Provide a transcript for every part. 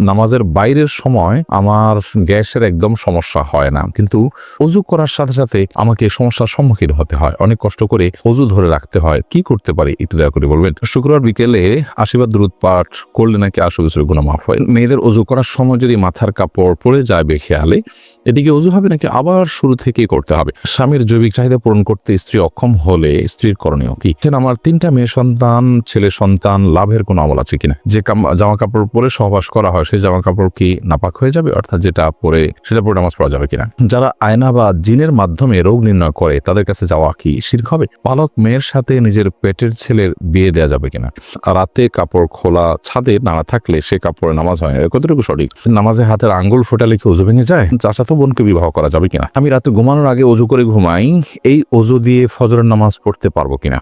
নামাজের বাইরের সময় আমার গ্যাসের একদম সমস্যা হয় না। কিন্তু অজু করার সাথে সাথে আমাকে সমস্যার সম্মুখীন হতে হয়। অনেক কষ্ট করে অজু ধরে রাখতে হয়। কি করতে পারি একটু দয়া করে বলবেন? শুক্রবার বিকেলে আশীর্বাদ দ্রুত পাঠ করলে নাকি আশু বছর মাফ হয়। মেয়েদের অজু করার সময় যদি মাথার কাপড় পরে যায় বেখেয়ালে এদিকে অজু হবে নাকি আবার শুরু থেকেই করতে হবে? স্বামীর জৈবিক চাহিদা পূরণ করতে স্ত্রী অক্ষম হলে স্ত্রীর করণীয় কি? আমার তিনটা মেয়ে সন্তান, ছেলে সন্তান, লাভের কোনো আমল আছে কিনা? যে জামা কাপড় পরে সহবাস করা হয়, সেই জামা কাপড় কি নাপাক হয়ে যাবে? অর্থাৎ যেটা পরে সেটা পরে নামাজ পড়া যাবে কিনা? যারা আয়না বা জিনের মাধ্যমে রোগ নির্ণয় করে, তাদের কাছে যাওয়া কি শির্ক হবে? পালক মেয়ের সাথে নিজের পেটের ছেলের বিয়ে দেওয়া যাবে কিনা? রাতে কাপড় খোলা ছাদে নাড়া থাকলে সে কাপড়ে নামাজ হয় না। কতটুকু সঠিক? নামাজে হাতের আঙ্গুল ফোটালে কি অজু ভেঙে যায়? চাচাতো বোনকে বিবাহ করা যাবে কিনা? আমি রাতে ঘুমানোর আগে অজু করে ঘুমাই, এই অজু দিয়ে ফজরের নামাজ পড়তে পারব কিনা?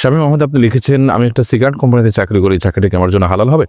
স্বামী মোহাম্মদ আপনি লিখেছেন, আমি একটা সিগারেট কোম্পানিতে চাকরি করি, চাকরিটা কি আমার জন্য হালাল হবে?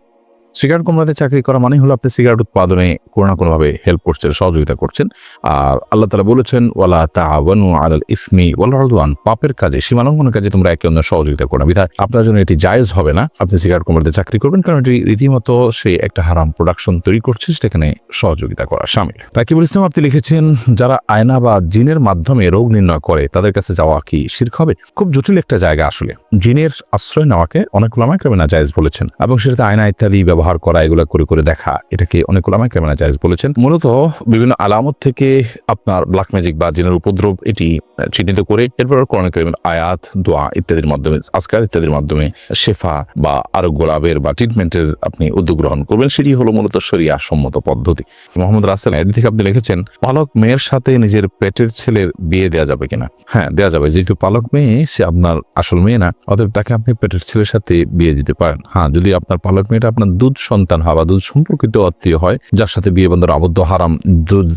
সিগারেট কোম্পানিতে চাকরি করা মানে হলো আপনি সিগারেট উৎপাদনে কোনো না কোনোভাবে হেল্প করছেন, সহযোগিতা করছেন। আর আল্লাহ তালা বলেছেন, ওয়ালা তাআওয়ানু আলাল ইসমি ওয়াল উদওয়ান পাপের কাজে, সীমালঙ্ঘনের কাজে তোমরা একে অন্যের সহযোগিতা করো না। বিধায় আপনার জন্য এটি জায়েজ হবে না। আপনি সিগারেট কোম্পানিতে চাকরি করবেন কারণ এটি রীতিমতো সে একটা হারাম প্রোডাকশন তৈরি করছে, সেখানে সহযোগিতা করা সামিল। রাকিবুল ইসলাম, আপনি লিখেছেন, যারা আয়না বা জিনের মাধ্যমে রোগ নির্ণয় করে, তাদের কাছে যাওয়া কি শির্ক হবে? খুব জটিল একটা জায়গা আসলে। জিনের আশ্রয় নেওয়াকে অনেক ওলামা ক্রেমেনা জায়েজ বলেছেন। এবং সেটাতে আয়না ইত্যাদি ব্যবহার করা, এগুলো করে করে দেখা, এটাকে অনেক ওলামা ক্রেমেনা জায়েজ বলেছেন। মূলত বিভিন্ন আলামত থেকে আপনার ব্ল্যাক ম্যাজিক বা জিনের উপদ্রব এটি চিহ্নিত করে, এরপর কোরআন কারিমের আয়াত, দোয়া ইত্যাদির মাধ্যমে, আজকার ইত্যাদির মাধ্যমে শেফা বা আরোগ্য লাভের বা ট্রিটমেন্টের আপনি উদ্যোগ গ্রহণ করবেন, সেটি হলো মূলত শরিয়া সম্মত পদ্ধতি। মোহাম্মদ রাসেল এর থেকে আপনি লিখেছেন, পালক মেয়ের সাথে নিজের পেটের ছেলের বিয়ে দেওয়া যাবে কিনা? হ্যাঁ দেওয়া যাবে, যেহেতু পালক মেয়ে, সে আপনার আসল মেয়ে না, অতএব তাকে আপনি পেটের ছেলের সাথে বিয়ে দিতে পারেন। হ্যাঁ যদি আপনার পালক মেয়েটা আপনার দুধ সন্তান বা দুধ সম্পর্কিত আত্মীয় হয়, যার সাথে বিয়ে বন্ধন আবদ্ধ, হারাম দুধ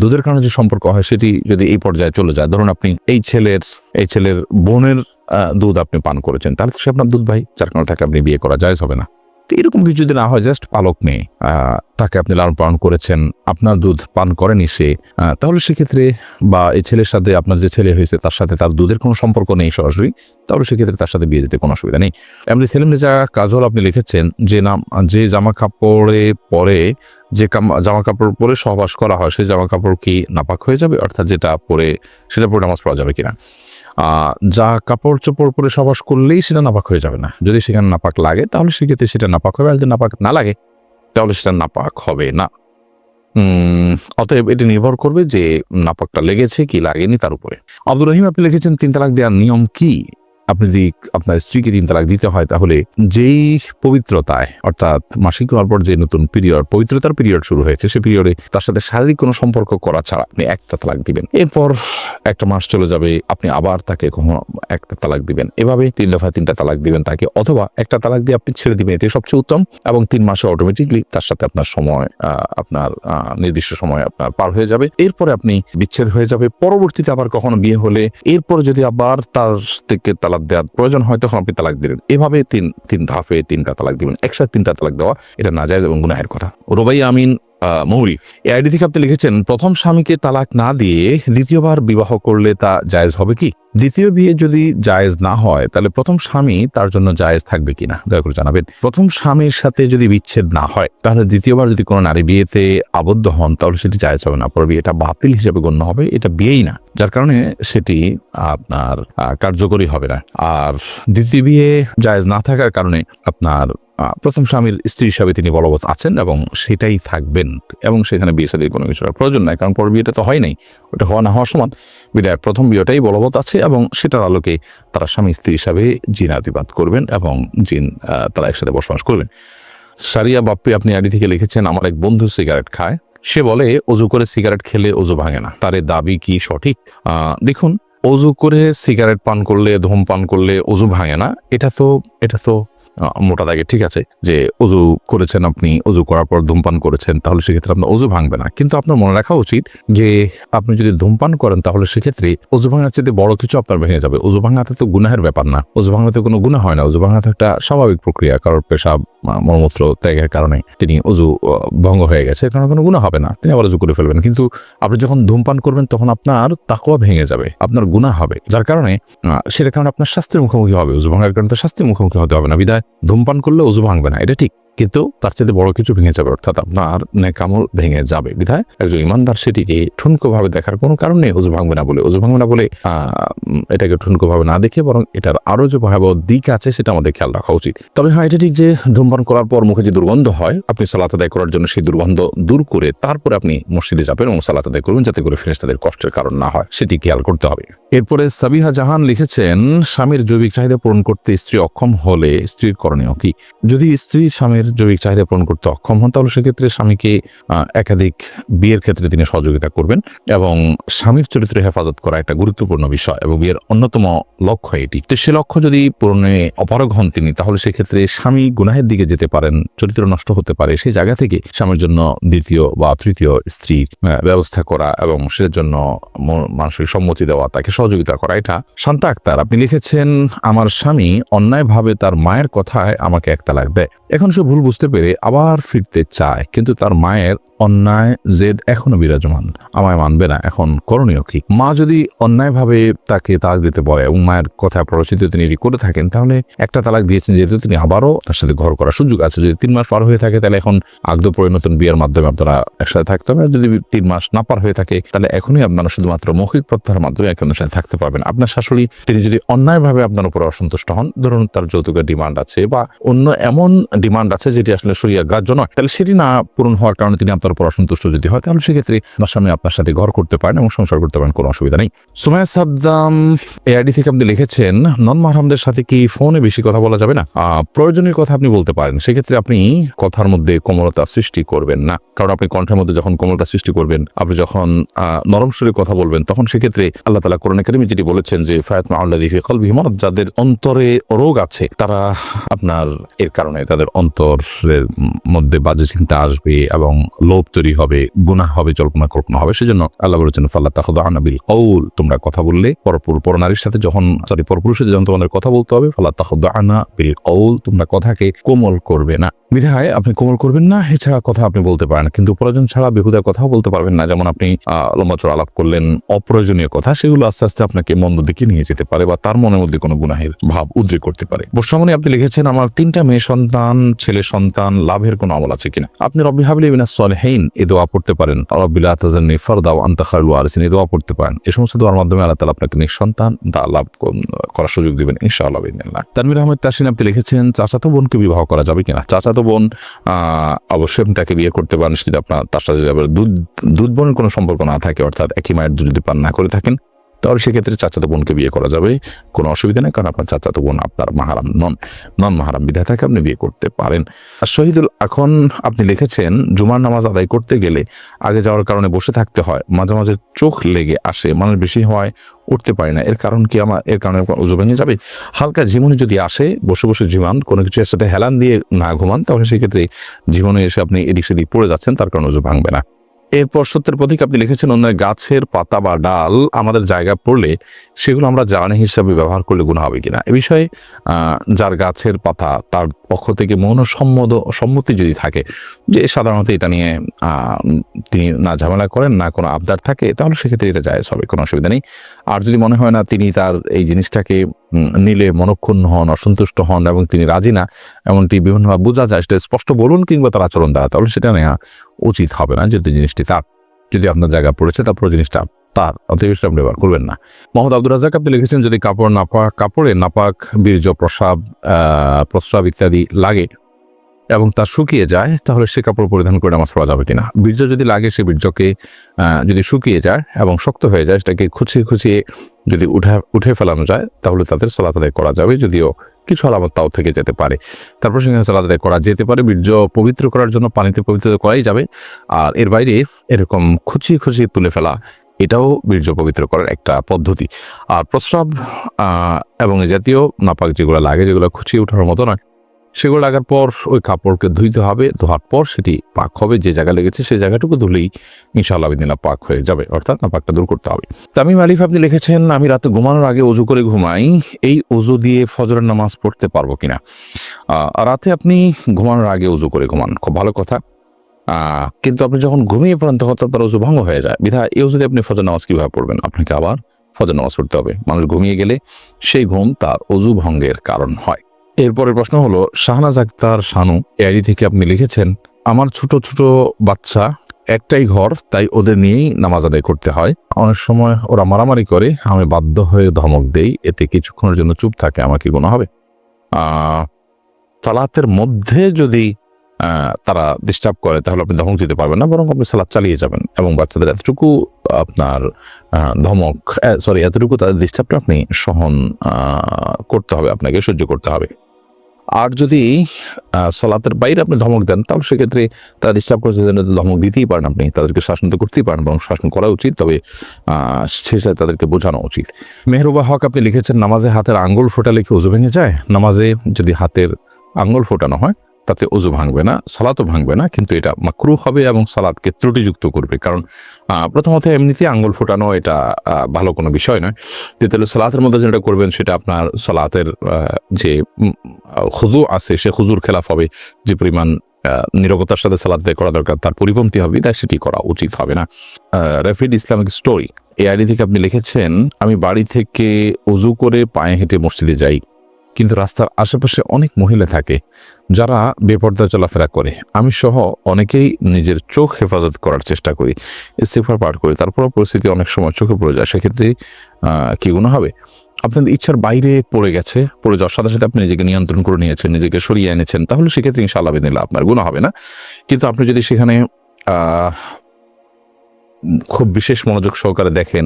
দুধের কারণে যে সম্পর্ক হয় সেটি যদি এই পর্যায়ে চলে যায়, ধরুন আপনি এই ছেলের এই ছেলের বোনের দুধ আপনি পান করেছেন, তাহলে সে আপনার দুধ ভাই, যার কারণে তাকে আপনি বিয়ে করা যায় হবে না। তো এরকম কিছু যদি না হয় জাস্ট পালক মেয়ে আহ, তাকে আপনি লালন পালন করেছেন আপনার দুধ পান করেনি সে তাহলে সেক্ষেত্রে বা এই ছেলের সাথে আপনার যে ছেলে হয়েছে তার সাথে তার দুধের কোনো সম্পর্ক নেই সরাসরি তাহলে সেক্ষেত্রে তার সাথে বিয়ে দিতে কোনো অসুবিধা নেই। এমনি ছেলে সেলিম রেজা কাজল আপনি লিখেছেন যে নাম যে জামা কাপড়ে পরে যে জামা কাপড় পরে সহবাস করা হয় সেই জামা কাপড় কি নাপাক হয়ে যাবে? অর্থাৎ যেটা পরে সেটা পরে নামাজ পড়া যাবে কিনা? যা কাপড় চোপড় পরে সবাস করলেই সেটা নাপাক হয়ে যাবে না। যদি সেখানে নাপাক লাগে, তাহলে সেক্ষেত্রে সেটা নাপাক হবে, আর যদি নাপাক না লাগে, তাহলে সেটা নাপাক হবে না। অতএব এটি নির্ভর করবে যে নাপাকটা লেগেছে কি লাগেনি তার উপরে। আব্দুর রহিম, আপনি লিখেছেন তিন তালাক দেওয়ার নিয়ম কি? আপনি যদি আপনার স্ত্রীকে তিন তালাক দিতে হয়, তাহলে যেই পবিত্রতায়, অর্থাৎ মাসিক হওয়ার পর যে নতুন পিরিয়ড পবিত্রতার পিরিয়ড শুরু হয়েছে, সে পিরিয়ডে তার সাথে শারীরিক কোনো সম্পর্ক করা ছাড়া আপনি একটা তালাক দিবেন। এরপর একটা মাস চলে যাবে, আপনি আবার তাকে কখনো একটা তালাক দিবেন। এভাবে তিন দফায় তিনটা তালাক দিবেন তাকে, অথবা একটা তালাক দিয়ে আপনি ছেড়ে দিবেন, এটাই সবচেয়ে উত্তম, এবং তিন মাসে অটোমেটিকলি তার সাথে আপনার সময় আপনার নির্দিষ্ট সময় আপনার পার হয়ে যাবে। এরপরে আপনি বিচ্ছেদ হয়ে যাবে, পরবর্তীতে আবার কখনো বিয়ে হলে, এরপর যদি আবার তার থেকে তালাক দেওয়ার প্রয়োজন হয়, তখন আপনি তালাক দিলেন। এভাবে তিন তিন ধাপে তিনটা তালাক দিবেন। একসাথে তিনটা তালাক দেওয়া, এটা না যায় এবং গুনাহের কথা। রোবাই আমিন মৌরি। এই আইডি থেকে আপনি লিখেছেন, প্রথম স্বামীকে তালাক না দিয়ে দ্বিতীয়বার বিবাহ করলে তা জায়েজ হবে কি? দ্বিতীয় বিয়ে যদি জায়েজ না হয়, তাহলে প্রথম স্বামী তার জন্য জায়েজ থাকবে কিনা? দয়া করে জানাবেন। প্রথম স্বামীর সাথে যদি বিচ্ছেদ না হয়, তাহলে দ্বিতীয়বার যদি কোনো নারী বিয়েতে আবদ্ধ হন, তাহলে সেটি জায়েজ হবে না। পরে বিয়েটা বাতিল হিসেবে গণ্য হবে, এটা বিয়েই না। যার কারণে সেটি আপনার কার্যকরী হবে না। আর দ্বিতীয় বিয়ে জায়েজ না থাকার কারণে আপনার প্রথম স্বামীর স্ত্রী হিসাবে তিনি বলবৎ আছেন এবং সেটাই থাকবেন এবং সেখানে বিয়ে সাদীর কোনো কিছুর প্রয়োজন নাই, কারণ পর বিয়েটা তো হয় নাই, ওটা হওয়া না হওয়া সমান। বিদায়, প্রথম বিয়েটাই বলবৎ আছে এবং সেটার আলোকে তারা স্বামী স্ত্রী হিসাবে জিনাতিবাদ করবেন এবং জিন তারা একসাথে বসবাস করবেন। সারিয়া বাপ্পি, আপনি আইডি থেকে লিখেছেন, আমার এক বন্ধু সিগারেট খায়। সে বলে অজু করে সিগারেট খেলে অজু ভাঙে না। তার দাবি কি সঠিক? দেখুন অজু করে সিগারেট পান করলে, ধূমপান করলে অজু ভাঙে না। এটা তো এটা তো মোটা দাগে, ঠিক আছে, যে অজু করেছেন আপনি অজু করার পর ধূমপান করেছেন, তাহলে সেক্ষেত্রে আপনার অজু ভাঙবে না। কিন্তু আপনার মনে রাখা উচিত যে আপনি যদি ধূমপান করেন, তাহলে সেক্ষেত্রে অজু ভাঙার চেয়ে বড় কিছু আপনার ভেঙে যাবে। অজু ভাঙাতে তো গুনাহের ব্যাপার না। অজু ভাঙাতে কোনো গুনাহ হয় না। অজু ভাঙাতে একটা স্বাভাবিক প্রক্রিয়া। কারোর পেশাব মলমূত্র ত্যাগের কারণে তিনি অজু ভঙ্গ হয়ে গেছে। এর কারণে কোনো গুণা হবে না। তিনি আবার অজু করে ফেলবেন। কিন্তু আপনি যখন ধূমপান করবেন, তখন আপনার তাকওয়া ভেঙে যাবে। আপনার গুণা হবে। যার কারণে সেটার কারণে আপনার স্বাস্থ্যের মুখোমুখি হবে। উজু ভাঙার কারণে তো স্বাস্থ্যের মুখোমুখি হতে হবে না। বিদায়। ধূমপান করলে অজু ভাঙবে না এটা ঠিক। কিন্তু তার চেয়ে বড় কিছু ভেঙে যাবে, অর্থাৎ আপনার নেকামল ভেঙে যাবে। বিধায় একজন ইমানদার সেটিকে ঠুনকো ভাবে দেখার কোনো কারণ নেই অজু ভাঙবে না বলে। অজু ভাঙবে না বলে এটাকে ঠুনকো ভাবে না দেখে বরং এটার আরও যে ভয়াবহ দিক আছে সেটা আমাদের খেয়াল রাখা উচিত। তবে হ্যাঁ এটা ঠিক যে ধূমপান করার পর মুখে যে দুর্গন্ধ হয়, আপনি সালাত আদায় করার জন্য সেই দুর্গন্ধ দূর করে তারপরে আপনি মসজিদে যাবেন এবং সালাত আদায় করবেন যাতে করে ফেরেস তাদের কষ্টের কারণ না হয়, সেটি খেয়াল করতে হবে। এরপরে সাবিহা জাহান লিখেছেন, স্বামীর জৈবিক চাহিদা পূরণ করতে স্ত্রী অক্ষম হলে স্ত্রীর করণীয় কি? যদি স্ত্রী স্বামীর জৈবিক চাহিদা পূরণ করতে অক্ষম হন, তাহলে সেক্ষেত্রে স্বামীকে একাধিক বিয়ের ক্ষেত্রে তিনি সহযোগিতা করবেন এবং স্বামীর চরিত্র হেফাজত করা একটা গুরুত্বপূর্ণ বিষয় এবং বিয়ের অন্যতম লক্ষ্য এটি। তো সে লক্ষ্য যদি পূরণে অপারগ হন তিনি, তাহলে সেক্ষেত্রে স্বামী গুনাহের দিকে যেতে পারেন, চরিত্র নষ্ট হতে পারে, সেই জায়গা থেকে স্বামীর জন্য দ্বিতীয় বা তৃতীয় স্ত্রী ব্যবস্থা করা এবং সেটার জন্য মানসিক সম্মতি দেওয়া, তাকে সহযোগিতা করা, এটা শান্তা আক্তার। আপনি লিখেছেন, আমার স্বামী অন্যায়ভাবে তার মায়ের কথায় আমাকে এক তালাক দেয়। এখন সে ভুল বুঝতে পেরে আবার ফিরতে চায়। কিন্তু তার মায়ের অন্যায় জেদ এখনও বিরাজমান। আমায় মানবে না, এখন করণীয় কি? মা যদি অন্যায়ভাবে তাকে তালাক দিতে বলে এবং মায়ের কথা প্ররোচিত তিনি করে থাকেন, তাহলে একটা তালাক দিয়েছেন যেহেতু তিনি আবারও তার সাথে ঘর করার সুযোগ আছে। যদি তিন মাস পার হয়ে থাকে, তাহলে এখন আগদ পরিণতন বিয়ের মাধ্যমে আপনারা একসাথে থাকতে হবে আর যদি তিন মাস না পার হয়ে থাকে, তাহলে এখনই আপনারা শুধুমাত্র মৌখিক প্রত্যাহার মাধ্যমে একে সাথে থাকতে পারবেন। আপনার শাশুড়ি, তিনি যদি অন্যায়ভাবে আপনার উপর অসন্তুষ্ট হন, ধরুন তার যৌতুকের ডিমান্ড আছে বা অন্য এমন ডিমান্ড আছে যেটি আসলে সরিয়া গ্রাহ্য নয়, তাহলে সেটি না পূরণ হওয়ার কারণে তিনি আপনার উপর অসন্তুষ্ট যদি হয় তাহলে সেক্ষেত্রে আপনার স্বামী আপনার সাথে ঘর করতে পারেন এবং সংসার করতে পারেন কোনো অসুবিধা নেই। সুমায়া সাদ্দাম এআইডি থেকে আপনি লিখেছেন নন মাহরামদের সাথে কি ফোনে বেশি কথা বলা যাবে না? প্রয়োজনীয় কথা আপনি বলতে পারেন সেক্ষেত্রে আপনি কথার মধ্যে কোমলতা সৃষ্টি করবেন না। কারণ আপনি কণ্ঠের মধ্যে যখন কোমলতা সৃষ্টি করবেন আপনি যখন নরম সুরে কথা বলবেন তখন সেক্ষেত্রে আল্লাহ তালা কোরআন কারিমে যেটি বলেছেন যে ফায়াত মাউল্লাদি ফি কলবি মারাদ, যাদের অন্তরে রোগ আছে তারা আপনার এর কারণে তাদের অন্তরের মধ্যে বাজে চিন্তা আসবে এবং লোভ তৈরি হবে গুনা হবে, জল্পনা কল্পনা হবে। সেজন্য আল্লাহ বলেছেন, ফাল্লা তাহদ আনাবিল কৌল তোমরা কথা বললে, পরপুর পরনারীর সাথে যখন সরি পরপুরুষের যখন তোমাদের কথা বলতে হবে, ফাল্লা তাহদ আনা বিল কৌল তোমরা কথাকে কোমল করবে না। বিধায় আপনি কোমল করবেন না, এছাড়া কথা আপনি বলতে পারেন কিন্তু প্রয়োজন ছাড়া বেহুদা কথাও বলতে পারবেন না। যেমন আপনি লম্বা চড়া আলাপ করলেন, অপ্রয়োজনীয় কথা, সেগুলো আস্তে আস্তে আপনাকে মন্দ দিকে নিয়ে যেতে পারে বা তার মনের মধ্যে কোনো গুনাহের ভাব উদ্রেক করতে পারে। বর্ষামনে আপনি লিখেছেন, আমার তিনটা মেয়ে সন্তান, ছেলে সন্তান, লাভের কোনো আমল আছে কিনা? আপনি রব্বি হাবলি বিনা সলহেইন এ দোয়া পড়তে পারেন। রব্বিল আতাজান্নি ফরদাও আন্তাখারু আরসিন এ দোয়া পড়তে পারেন। এই সমস্ত দোয়ার মাধ্যমে আল্লাহ তালা আপনাকে নিঃসন্তান দা লাভ করার সুযোগ দিবেন, ইনশাআল্লাহ। তানভীর আহমেদ তাসিন আপনি লিখেছেন, চাচাতো বোনকে বিবাহ করা যাবে কিনা? চাচাতো বোন অবশ্যই আপনি তাকে বিয়ে করতে পারেন যদি আপনার, তার সাথে দুধ দুধ বোনের কোনো সম্পর্ক না থাকে, অর্থাৎ একই মায়ের দুধ যদি পান না করে থাকেন তাহলে সেক্ষেত্রে চাচাতো বোনকে বিয়ে করা যাবে। কোনো অসুবিধা নেই, কারণ আপনার চাচাতো বোন আপনার মাহারাম নন। নন মাহারাম বিধায় থাকে আপনি বিয়ে করতে পারেন। আর শহীদুল, এখন আপনি লিখেছেন জুমার নামাজ আদায় করতে গেলে আগে যাওয়ার কারণে বসে থাকতে হয়, মাঝে মাঝে চোখ লেগে আসে, মানুষ বেশি হওয়ায় উঠতে পারে না। এর কারণ কি আমার, এর কারণে উজু ভেঙে যাবে? হালকা জীবনে যদি আসে, বসে বসে জীবন কোনো কিছু এর সাথে হেলান দিয়ে না ঘুমান, তাহলে সেক্ষেত্রে জীবনে এসে আপনি এদিক সেদিক পড়ে যাচ্ছেন, তার কারণে উজু ভাঙবে না। এরপর সত্যের প্রতীক আপনি লিখেছেন অন্য গাছের পাতা বা ডাল আমাদের জায়গা পড়লে সেগুলো আমরা জ্বালানি হিসাবে ব্যবহার করলে গুণ হবে কিনা। এ বিষয়ে যার গাছের পাতা, তার পক্ষ থেকে মৌন সম্মত সম্মতি যদি থাকে, যে সাধারণত এটা নিয়ে তিনি না ঝামেলা করেন, না কোনো আবদার থাকে, তাহলে সেক্ষেত্রে এটা জায়েজ হবে, কোনো অসুবিধা নেই। আর যদি মনে হয় না তিনি তার এই জিনিসটাকে নিলে মনক্ষুণ্ণ হন, অসন্তুষ্ট হন এবং তিনি রাজি না, এমনটি বিভিন্নভাবে বোঝা যায়। সেটা স্পষ্ট বলুন কিংবা তার আচরণ দ্বারা। তাহলে সেটা নেওয়া উচিত হবে না যেহেতু জিনিসটি তার। যদি আপনার জায়গা পড়েছে তারপর জিনিসটা তার। অতিবেশ আপনি ব্যবহার করবেন না। মোহাম্মদ আব্দুল রাজাক আপনি লিখেছেন, যদি কাপড় নাপাক, কাপড়ে নাপাক বীর্য, প্রসাব প্রস্রাব ইত্যাদি লাগে এবং তা শুকিয়ে যায়, তাহলে সে কাপড় পরিধান করে নামাজ পড়া যাবে কিনা? বীর্য যদি লাগে সে বীর্যকে যদি শুকিয়ে যায় এবং শক্ত হয়ে যায়, সেটাকে খুঁচিয়ে খুঁচিয়ে যদি উঠে উঠে ফেলানো যায়, তাহলে তাদের সলাত করা যাবে, যদিও কিছু আলামত তাও থেকে যেতে পারে। তারপর সেখানে সলাত করা যেতে পারে, বীর্য পবিত্র করার জন্য পানিতে পবিত্র করাই যাবে। আর এর বাইরে এরকম খুঁচিয়ে খুঁচিয়ে তুলে ফেলা, এটাও বীর্য পবিত্র করার একটা পদ্ধতি। আর প্রস্রাব এবং জাতীয় নাপাক যেগুলো লাগে, যেগুলো খুঁচিয়ে ওঠার মতো নয় সেগুলো লাগার পর ওই কাপড়কে ধুইতে হবে, ধোয়ার পর সেটি পাক হবে, যে জায়গা লেগেছে সেই জায়গাটুকু ধুলেই ইনশাআল্লাহ দিনা পাক হয়ে যাবে, অর্থাৎ না পাকটা দূর করতে হবে। তামিম আলিফ, আপনি লিখেছেন, আমি রাতে ঘুমানোর আগে অজু করে ঘুমাই, এই অজু দিয়ে ফজরের নামাজ পড়তে পারব কিনা? রাতে আপনি ঘুমানোর আগে অজু করে ঘুমান, খুব ভালো কথা। কিন্তু আপনি যখন ঘুমিয়ে পড়েন, তখন তার অজু ভঙ্গ হয়ে যায়। বিধা এই অজুতে আপনি ফজর নামাজ কীভাবে পড়বেন? আপনাকে আবার ফজর নামাজ পড়তে হবে। মানুষ ঘুমিয়ে গেলে সেই ঘুম তার অজু ভঙ্গের কারণ হয়। এরপরের প্রশ্ন হলো, শাহনাজ আক্তার শানু, এআইডি থেকে আপনি লিখেছেন, আমার ছোট ছোট বাচ্চা একটাই ঘর, তাই ওদের নিয়েই নামাজ আদায় করতে হয়। অনেক সময় ওরা মারামারি করে, আমি বাধ্য হয়ে ধমক দেই, এতে কিছুক্ষণের জন্য চুপ থাকে, আমার কি গুণ হবে? সালাতের মধ্যে যদি তারা ডিস্টার্ব করে, তাহলে আপনি ধমক দিতে পারবেন না, বরং আপনি সালাদ চালিয়ে যাবেন। এবং বাচ্চাদের এতটুকু, আপনার ধমক সরি এতটুকু তাদের ডিস্টার্বটা আপনি সহন করতে হবে, আপনাকে সহ্য করতে হবে। আর যদি সলাতের বাইরে আপনি ধমক দেন, তাহলে সেক্ষেত্রে তারা ডিস্টার্ব করছে ধমক দিতেই পারেন আপনি, তাদেরকে শাসন তো করতেই পারেন বরং শাসন করা উচিত, তবে সেটা তাদেরকে বোঝানো উচিত। মেহরুবা হক, আপনি লিখেছেন, নামাজে হাতের আঙ্গুল ফোটালে কি উজু ভেঙে যায়। নামাজে যদি হাতের আঙ্গুল ফোটানো হয়, তাতে উজু ভাঙবে না, সালাতও ভাঙবে না, কিন্তু এটা মাকরু হবে এবং সালাদকে ত্রুটিযুক্ত করবে। কারণ প্রথমত এমনিতে আঙ্গুল ফোটানো এটা ভালো কোনো বিষয় নয়। দ্বিতীয় সালাতের মধ্যে যেটা করবেন, সেটা আপনার সালাতের যে খুজু আছে, সে খুজুর খেলাফ হবে। যে পরিমাণ নিরবতার সাথে সালাদ করা দরকার, তার পরিপন্থী হবে, তাই সেটি করা উচিত হবে না। রেফিড ইসলামিক স্টোরি এই আইডি থেকে আপনি লিখেছেন, আমি বাড়ি থেকে উজু করে পায়ে হেঁটে মসজিদে যাই, কিন্তু রাস্তার আশেপাশে অনেক মহিলা থাকে, যারা বেপর্দা চলাফেরা করে। আমি সহ অনেকেই নিজের চোখ হেফাজত করার চেষ্টা করি ইস্তেফার পাঠ করি, তারপরও পরিস্থিতি অনেক সময় চোখে পড়ে যায়, সেক্ষেত্রে কি গুণ হবে? আপনাদের ইচ্ছার বাইরে পড়ে গেছে, পড়ে যাওয়ার সাথে সাথে আপনি নিজেকে নিয়ন্ত্রণ করে নিয়েছেন, নিজেকে সরিয়ে এনেছেন, তাহলে সেক্ষেত্রে ইনশাআল্লাহ নিলে আপনার গুণ হবে না। কিন্তু আপনি যদি সেখানে খুব বিশেষ মনোযোগ সহকারে দেখেন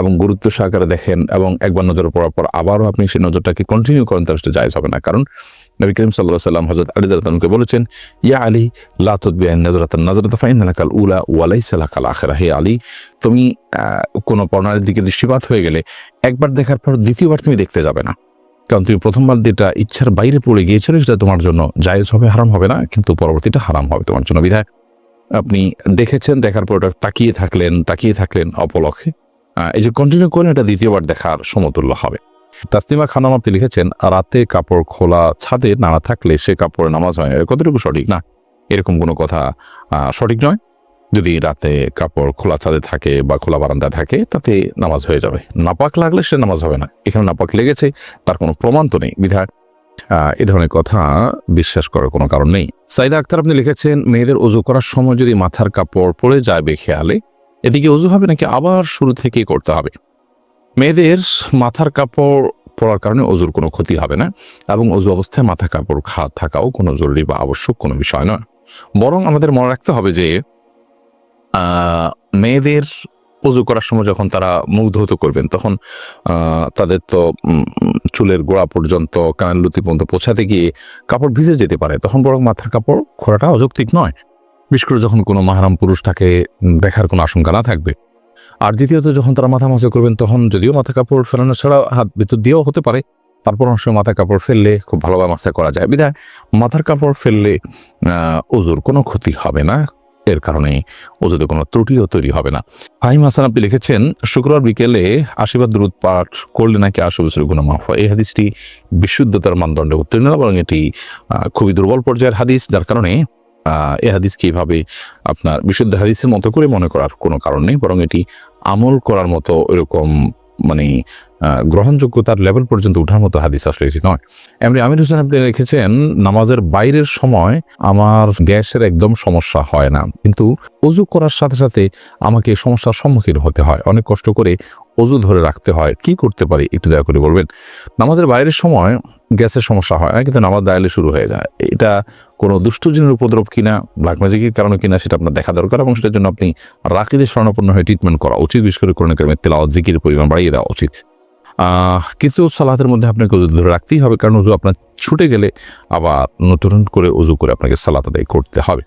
এবং গুরুত্ব সহকারে দেখেন এবং একবার নজর পড়ার পর আবারও আপনি সেই নজরটাকে কন্টিনিউ করেন, তাহলে সেটা জায়জ হবে না। কারণ নবী করিম সাল্লাহ সাল্লাম হজরত আলী জালাতানকে বলেছেন, ইয়া আলী লাতুদ্বিআন নজরাতান নজরাত ফাইন লাকাল উলা ওয়ালাইসা লাকাল আখিরা। হে আলী, তুমি কোনো পর্ণারের দিকে দৃষ্টিপাত হয়ে গেলে একবার দেখার পর দ্বিতীয়বার তুমি দেখতে যাবে না। কারণ তুমি প্রথমবার যেটা ইচ্ছার বাইরে পড়ে গিয়েছিলে সেটা তোমার জন্য জায়েজ হবে, হারাম হবে না, কিন্তু পরবর্তীটা হারাম হবে তোমার জন্য। বিধায় আপনি দেখেছেন, দেখার পর ওটা তাকিয়ে থাকলেন তাকিয়ে থাকলেন অপলক্ষে এই যে কন্টিনিউ করেন এটা দ্বিতীয়বার দেখার সমতুল্য হবে। তাসলিমা খানম আপনি লিখেছেন, রাতে কাপড় খোলা ছাদে নাড়া থাকলে সে কাপড়ে নামাজ হয় না। কতটুকু সঠিক? না, এরকম কোনো কথা সঠিক নয়। যদি রাতে কাপড় খোলা ছাদে থাকে বা খোলা বারান্দা থাকে, তাতে নামাজ হয়ে যাবে। নাপাক লাগলে সে নামাজ হবে না। এখানে নাপাক লেগেছে, তার কোনো প্রমাণ তো নেই। বিধায় এ ধরনের কথা বিশ্বাস করার কোনো কারণ নেই। সাইদা আক্তার আপনি লিখেছেন, মেয়েদের অজু করার সময় যদি মাথার কাপড় পড়ে যায় বেখেয়ালে, এদিকে অজু হবে নাকি আবার শুরু থেকেই করতে হবে? মেয়েদের মাথার কাপড় পরার কারণে অজুর কোনো ক্ষতি হবে না এবং অজু অবস্থায় মাথা কাপড় খা থাকাও কোনো জরুরি বা আবশ্যক কোনো বিষয় নয়। বরং আমাদের মনে রাখতে হবে যে মেয়েদের অজু করার সময় যখন তারা মুখ ধৌত করবেন, তখন তাদের তো চুলের গোড়া পর্যন্ত, কানের লুতি পর্যন্ত পৌঁছাতে গিয়ে কাপড় ভিজে যেতে পারে। তখন বরং মাথার কাপড় খোলাটা অযৌক্তিক নয়। বিশেষ করে যখন কোনো মাহারাম পুরুষ তাকে দেখার কোনো আশঙ্কা না থাকবে। আর দ্বিতীয়ত যখন তারা মাথা মাসে করবেন, তখন যদিও মাথা কাপড় ফেলানো ছাড়া হাত ভিতর দিয়েও হতে পারে, তারপর সময় মাথা কাপড় ফেললে খুব ভালোভাবে মাসা করা যায়। বিধায় মাথার কাপড় ফেললে ওজুর কোনো ক্ষতি হবে না, এর কারণে ওজুতে কোনো ত্রুটিও তৈরি হবে না। ফাহিম হাসান আপনি লিখেছেন, শুক্রবার বিকেলে আশীর্বাদ দূরত পাঠ করলে নাকি আশু বছর গুণ মাফ হয়? এই হাদিসটি বিশুদ্ধতার মানদণ্ডে উত্তীর্ণ বরং এটি খুবই দুর্বল পর্যায়ের হাদিস, যার কারণে এই হাদিসকে এইভাবে আপনার বিশুদ্ধ হাদিসের মতো করে মনে করার কোনো কারণ নেই, বরং এটি আমল করার মতো এরকম মানে গ্রহণযোগ্যতার লেভেল পর্যন্ত ওঠার মতো হাদিস আসলে এটি নয়। এমনি আমির হোসেন আপনি লিখেছেন, নামাজের বাইরের সময় আমার গ্যাসের একদম সমস্যা হয় না, কিন্তু অজু করার সাথে সাথে আমাকে সমস্যার সম্মুখীন হতে হয়, অনেক কষ্ট করে অজু ধরে রাখতে হয়, কি করতে পারি একটু দয়া করে বলবেন? নামাজের বাইরের সময় গ্যাসের সমস্যা হয় না কিন্তু নামাজ দায়ালে শুরু হয়ে যায়। এটা কোনো দুষ্টজনের উপদ্রব কিনা ব্ল্যাক ম্যাজিকের কারণে কিনা সেটা আপনার দেখা দরকার এবং সেটার জন্য আপনি রাকিদের স্বর্ণপন্ন হয়ে ট্রিটমেন্ট করা উচিত। বিশেষ করে কোনো কেরামের তেলাওয়াত জিকির পরিমাণ বাড়িয়ে দেওয়া উচিত। কিন্তু সালাতের মধ্যে আপনাকে উজু ধরে রাখতেই হবে কারণ উজু আপনার ছুটে গেলে আবার নতুন করে উজু করে আপনাকে সালাত আদায় করতে হবে।